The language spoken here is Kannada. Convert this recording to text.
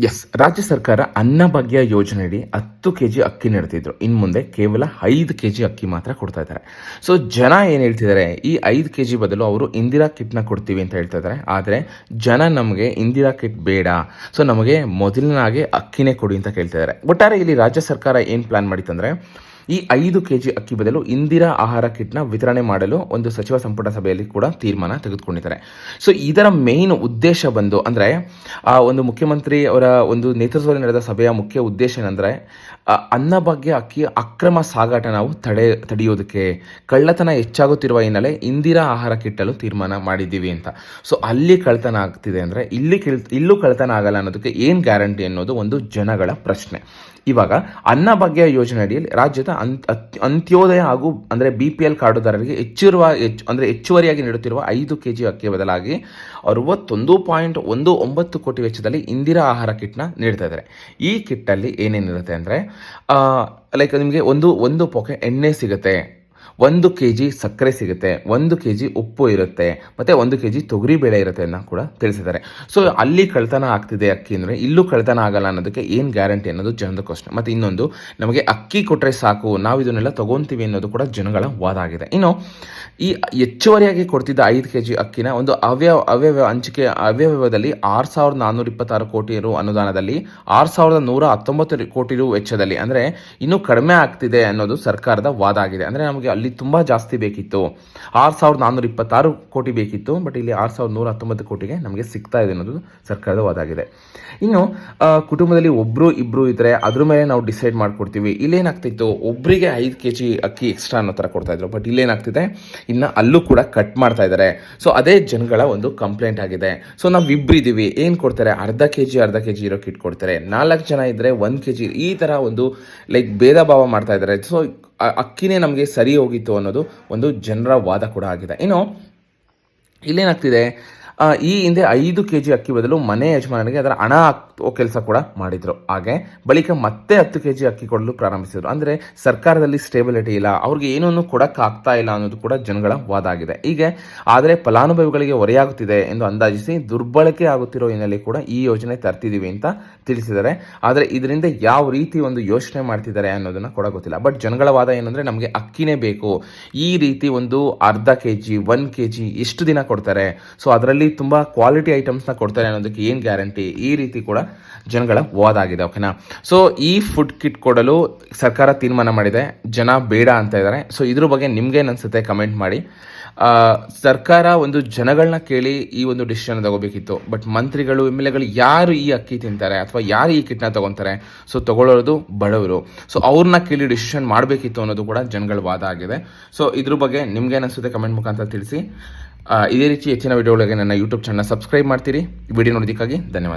ಎಸ್ ರಾಜ್ಯ ಸರ್ಕಾರ ಅನ್ನಭಾಗ್ಯ ಯೋಜನೆಯಡಿ ಹತ್ತು ಕೆ ಜಿ ಅಕ್ಕಿ ನೀಡ್ತಿದ್ರು. ಇನ್ನು ಮುಂದೆ ಕೇವಲ ಐದು ಕೆ ಜಿ ಅಕ್ಕಿ ಮಾತ್ರ ಕೊಡ್ತಾ ಇದ್ದಾರೆ. ಸೊ ಜನ ಏನು ಹೇಳ್ತಿದ್ದಾರೆ? ಈ ಐದು ಕೆ ಜಿ ಬದಲು ಅವರು ಇಂದಿರಾ ಕಿಟ್ನ ಕೊಡ್ತೀವಿ ಅಂತ ಹೇಳ್ತಾ ಇದ್ದಾರೆ. ಆದರೆ ಜನ ನಮಗೆ ಇಂದಿರಾ ಕಿಟ್ ಬೇಡ. ಸೊ ನಮಗೆ ಮೊದಲನಾಗೆ ಅಕ್ಕಿನೇ ಕೊಡಿ ಅಂತ ಕೇಳ್ತಿದ್ದಾರೆ ಒಟ್ಟಾರೆ ಇಲ್ಲಿ ರಾಜ್ಯ ಸರ್ಕಾರ ಏನು ಪ್ಲಾನ್ ಮಾಡಿತ್ತಂದ್ರೆ ಈ ಐದು ಕೆಜಿ ಅಕ್ಕಿ ಬದಲು ಇಂದಿರಾ ಆಹಾರ ಕಿಟ್ನ ವಿತರಣೆ ಮಾಡಲು ಒಂದು ಸಚಿವ ಸಂಪುಟ ಸಭೆಯಲ್ಲಿ ಕೂಡ ತೀರ್ಮಾನ ತೆಗೆದುಕೊಂಡಿದ್ದಾರೆ. ಸೊ ಇದರ ಮೇನ್ ಉದ್ದೇಶ ಬಂದು ಅಂದರೆ, ಆ, ಒಂದು ಮುಖ್ಯಮಂತ್ರಿ ಅವರ ಒಂದು ನೇತೃತ್ವದಲ್ಲಿ ನಡೆದ ಸಭೆಯ ಮುಖ್ಯ ಉದ್ದೇಶ ಏನಂದರೆ ಅನ್ನಭಾಗ್ಯ ಅಕ್ಕಿ ಅಕ್ರಮ ಸಾಗಾಟ ನಾವು ತಡೆ, ತಡೆಯೋದಕ್ಕೆ ಕಳ್ಳತನ ಹೆಚ್ಚಾಗುತ್ತಿರುವ ಹಿನ್ನೆಲೆ ಇಂದಿರಾ ಆಹಾರ ಕಿಟ್ಟಲು ತೀರ್ಮಾನ ಮಾಡಿದ್ದೀವಿ ಅಂತ. ಸೊ ಅಲ್ಲಿ ಕಳ್ಳತನ ಆಗ್ತಿದೆ ಅಂದರೆ ಇಲ್ಲಿ ಕಿಳ್ ಇಲ್ಲೂ ಕಳ್ಳತನ ಆಗಲ್ಲ ಅನ್ನೋದಕ್ಕೆ ಏನು ಗ್ಯಾರಂಟಿ ಅನ್ನೋದು ಒಂದು ಜನಗಳ ಪ್ರಶ್ನೆ. ಇವಾಗ ಅನ್ನಭಾಗ್ಯ ಯೋಜನೆ ಅಡಿಯಲ್ಲಿ ರಾಜ್ಯದ ಅಂತ್ ಅಂತ್ಯೋದಯ ಹಾಗೂ ಅಂದರೆ ಬಿ ಪಿ ಎಲ್ ಕಾರ್ಡುದಾರರಿಗೆ ಹೆಚ್ಚಿರುವ, ಹೆಚ್ಚು, ಅಂದರೆ ಹೆಚ್ಚುವರಿಯಾಗಿ ನೀಡುತ್ತಿರುವ ಐದು ಕೆ ಜಿ ಅಕ್ಕಿ ಬದಲಾಗಿ ಅರವತ್ತೊಂದು ಪಾಯಿಂಟ್ ಒಂದು ಒಂಬತ್ತು ಕೋಟಿ ವೆಚ್ಚದಲ್ಲಿ ಇಂದಿರಾ ಆಹಾರ ಕಿಟ್ನ ನೀಡ್ತಾ ಇದ್ದಾರೆ. ಈ ಕಿಟ್ಟಲ್ಲಿ ಏನೇನಿರುತ್ತೆ ಅಂದರೆ ಲೈಕ್ ನಿಮಗೆ ಒಂದು ಒಂದು ಪೊಕೆ ಎಣ್ಣೆ ಸಿಗುತ್ತೆ. ಒಂದು ಕೆ ಜಿ ಸಕ್ಕರೆ ಸಿಗುತ್ತೆ, ಒಂದು ಕೆ ಜಿ ಉಪ್ಪು ಇರುತ್ತೆ, ಮತ್ತು ಒಂದು ಕೆ ಜಿ ತೊಗರಿ ಬೇಳೆ ಇರುತ್ತೆ ಅನ್ನೋ ಕೂಡ ತಿಳಿಸಿದ್ದಾರೆ. ಸೊ ಅಲ್ಲಿ ಕಳ್ತನ ಆಗ್ತಿದೆ ಅಕ್ಕಿ ಅಂದರೆ ಇಲ್ಲೂ ಕಳ್ತನ ಆಗಲ್ಲ ಅನ್ನೋದಕ್ಕೆ ಏನು ಗ್ಯಾರಂಟಿ ಅನ್ನೋದು ಜನದ ಪ್ರಶ್ನೆ. ಮತ್ತು ಇನ್ನೊಂದು, ನಮಗೆ ಅಕ್ಕಿ ಕೊಟ್ಟರೆ ಸಾಕು, ನಾವು ಇದನ್ನೆಲ್ಲ ತೊಗೊತೀವಿ ಅನ್ನೋದು ಕೂಡ ಜನಗಳ ವಾದ ಆಗಿದೆ. ಇನ್ನು, ಈ ಹೆಚ್ಚುವರಿಯಾಗಿ ಕೊಡ್ತಿದ್ದ ಐದು ಕೆ ಜಿ ಅಕ್ಕಿನ ಒಂದು ಅವ್ಯವ ಅವ್ಯವ ಹಂಚಿಕೆ ಅವ್ಯವದಲ್ಲಿ ಆರು ಸಾವಿರದ ನಾನ್ನೂರ ಇಪ್ಪತ್ತಾರು ಕೋಟಿ ರು ಅನುದಾನದಲ್ಲಿ, ಆರು ಸಾವಿರದ ನೂರ ಹತ್ತೊಂಬತ್ತು ಕೋಟಿ ರು ವೆಚ್ಚದಲ್ಲಿ. ಅಂದರೆ, ಇನ್ನೂ ಕಡಿಮೆ ಆಗ್ತಿದೆ ಅನ್ನೋದು ಸರ್ಕಾರದ ವಾದ ಆಗಿದೆ. ಅಂದರೆ, ನಮಗೆ ಅಲ್ಲಿ ತುಂಬ ಜಾಸ್ತಿ ಬೇಕಿತ್ತು. ಆರು ಸಾವಿರದ ನಾನ್ನೂರ ಇಪ್ಪತ್ತಾರು ಕೋಟಿ ಬೇಕಿತ್ತು ಬಟ್ ಇಲ್ಲಿ ಆರು ಸಾವಿರದ ನೂರ ಹತ್ತೊಂಬತ್ತು ಕೋಟಿಗೆ ನಮಗೆ ಸಿಗ್ತಾ ಇದೆ ಅನ್ನೋದು ಸರ್ಕಾರದ ವಾದಾಗಿದೆ ಇನ್ನು ಕುಟುಂಬದಲ್ಲಿ ಒಬ್ಬರು ಇಬ್ಬರು ಇದ್ದರೆ ಅದ್ರ ಮೇಲೆ ನಾವು ಡಿಸೈಡ್ ಮಾಡ್ಕೊಡ್ತೀವಿ. ಇಲ್ಲೇನಾಗ್ತಿತ್ತು ಒಬ್ಬರಿಗೆ ಐದು ಕೆ ಜಿ ಅಕ್ಕಿ ಎಕ್ಸ್ಟ್ರಾ ಅನ್ನೋ ಥರ ಕೊಡ್ತಾ ಇದ್ರು ಬಟ್ ಇಲ್ಲೇನಾಗ್ತಿದೆ, ಇನ್ನು ಅಲ್ಲೂ ಕೂಡ ಕಟ್ ಮಾಡ್ತಾ ಇದ್ದಾರೆ ಸೊ ಅದೇ ಜನಗಳ ಒಂದು ಕಂಪ್ಲೇಂಟ್ ಆಗಿದೆ. ಸೊ ನಾವು ಇಬ್ಬರಿದ್ದೀವಿ ಏನು ಕೊಡ್ತಾರೆ? ಅರ್ಧ ಕೆ ಜಿ ಅರ್ಧ ಕೆ ಜಿ ಇರೋ ಕಿಟ್ ಕೊಡ್ತಾರೆ. ನಾಲ್ಕು ಜನ ಇದ್ದರೆ ಒಂದು ಕೆ ಜಿ ಈ ಥರ ಒಂದು ಲೈಕ್ ಭೇದ ಭಾವ ಮಾಡ್ತಾ ಇದ್ದಾರೆ ಸೊ ಅಕ್ಕಿನೇ ನಮಗೆ ಸರಿ ಹೋಗಿತ್ತು ಅನ್ನೋದು ಒಂದು ಜನರ ವಾದ ಕೂಡ ಆಗಿದೆ. ಇನ್ನು ಇಲ್ಲೇನಾಗ್ತಿದೆ? ಈ ಹಿಂದೆ ಐದು ಕೆ ಜಿ ಅಕ್ಕಿ ಬದಲು ಮನೆ ಯಜಮಾನನಿಗೆ ಅದರ ಹಣ ಕೆಲಸ ಕೂಡ ಮಾಡಿದ್ರು. ಹಾಗೆ ಬಳಿಕ ಮತ್ತೆ ಹತ್ತು ಕೆ ಜಿ ಅಕ್ಕಿ ಕೊಡಲು ಪ್ರಾರಂಭಿಸಿದ್ರು. ಅಂದರೆ ಸರ್ಕಾರದಲ್ಲಿ ಸ್ಟೇಬಿಲಿಟಿ ಇಲ್ಲ, ಅವ್ರಿಗೆ ಏನೂ ಕೊಡಕ್ಕೆ ಆಗ್ತಾ ಇಲ್ಲ ಅನ್ನೋದು ಕೂಡ ಜನಗಳ ವಾದ ಆಗಿದೆ ಹೀಗೆ ಆದರೆ ಫಲಾನುಭವಿಗಳಿಗೆ ಹೊರೆಯಾಗುತ್ತಿದೆ ಎಂದು ಅಂದಾಜಿಸಿ ದುರ್ಬಳಕೆ ಆಗುತ್ತಿರೋ ಹಿನ್ನೆಲೆ ಕೂಡ ಈ ಯೋಜನೆ ತರ್ತಿದ್ದೀವಿ ಅಂತ ತಿಳಿಸಿದ್ದಾರೆ. ಆದರೆ ಇದರಿಂದ ಯಾವ ರೀತಿ ಒಂದು ಯೋಚನೆ ಮಾಡ್ತಿದ್ದಾರೆ ಅನ್ನೋದನ್ನ ಕೂಡ ಗೊತ್ತಿಲ್ಲ. ಬಟ್ ಜನಗಳ ವಾದ ಏನಂದ್ರೆ ನಮಗೆ ಅಕ್ಕಿನೇ ಬೇಕು. ಈ ರೀತಿ ಒಂದು ಅರ್ಧ K G one K G ಎಷ್ಟು ದಿನ ಕೊಡ್ತಾರೆ. ಸೊ ಅದರಲ್ಲಿ ತುಂಬ ಕ್ವಾಲಿಟಿ ಐಟಮ್ಸ್ನ ಕೊಡ್ತಾರೆ ಅನ್ನೋದಕ್ಕೆ ಏನು ಗ್ಯಾರಂಟಿ ಈ ರೀತಿ ಕೂಡ ಜನಗಳ ವಾದ ಆಗಿದೆ ಓಕೆನಾ ಸೊ ಈ ಫುಡ್ ಕಿಟ್ ಕೊಡಲು ಸರ್ಕಾರ ತೀರ್ಮಾನ ಮಾಡಿದೆ. ಜನ ಬೇಡ ಅಂತ ಇದ್ದಾರೆ. ಸೊ ಇದ್ರ ಬಗ್ಗೆ ನಿಮ್ಗೇನು ಅನ್ಸುತ್ತೆ? ಕಮೆಂಟ್ ಮಾಡಿ. ಸರ್ಕಾರ ಒಂದು ಜನಗಳನ್ನ ಕೇಳಿ ಈ ಒಂದು ಡಿಸಿಷನ್ ತಗೋಬೇಕಿತ್ತು. ಬಟ್ ಮಂತ್ರಿಗಳು ಎಂ ಎಲ್ ಯಾರು ಈ ಅಕ್ಕಿ ತಿಂತಾರೆ? ಅಥವಾ ಯಾರು ಈ ಕಿಟ್ನ ತಗೊತಾರೆ? ಸೊ ತಗೊಳ್ಳೋದು ಬಡವರು. ಸೊ ಅವ್ರನ್ನ ಕೇಳಿ ಡಿಸಿಷನ್ ಮಾಡಬೇಕಿತ್ತು ಅನ್ನೋದು ಕೂಡ ಜನಗಳ ವಾದ ಆಗಿದೆ. ಸೊ ಇದ್ರ ಬಗ್ಗೆ ನಿಮ್ಗೇನು ಅನ್ಸುತ್ತೆ? ಕಮೆಂಟ್ ಮುಖಾಂತರ ತಿಳಿಸಿ. ಇದೇ ರೀತಿ ಹೆಚ್ಚಿನ ವಿಡಿಯೋಗಳಿಗೆ ನನ್ನ ಯೂಟ್ಯೂಬ್ ಚಾನಲ್ ಸಬ್ಸ್ಕ್ರೈಬ್ ಮಾಡ್ತೀರಿ. ವಿಡಿಯೋ ನೋಡೋದಕ್ಕಾಗಿ ಧನ್ಯವಾದ.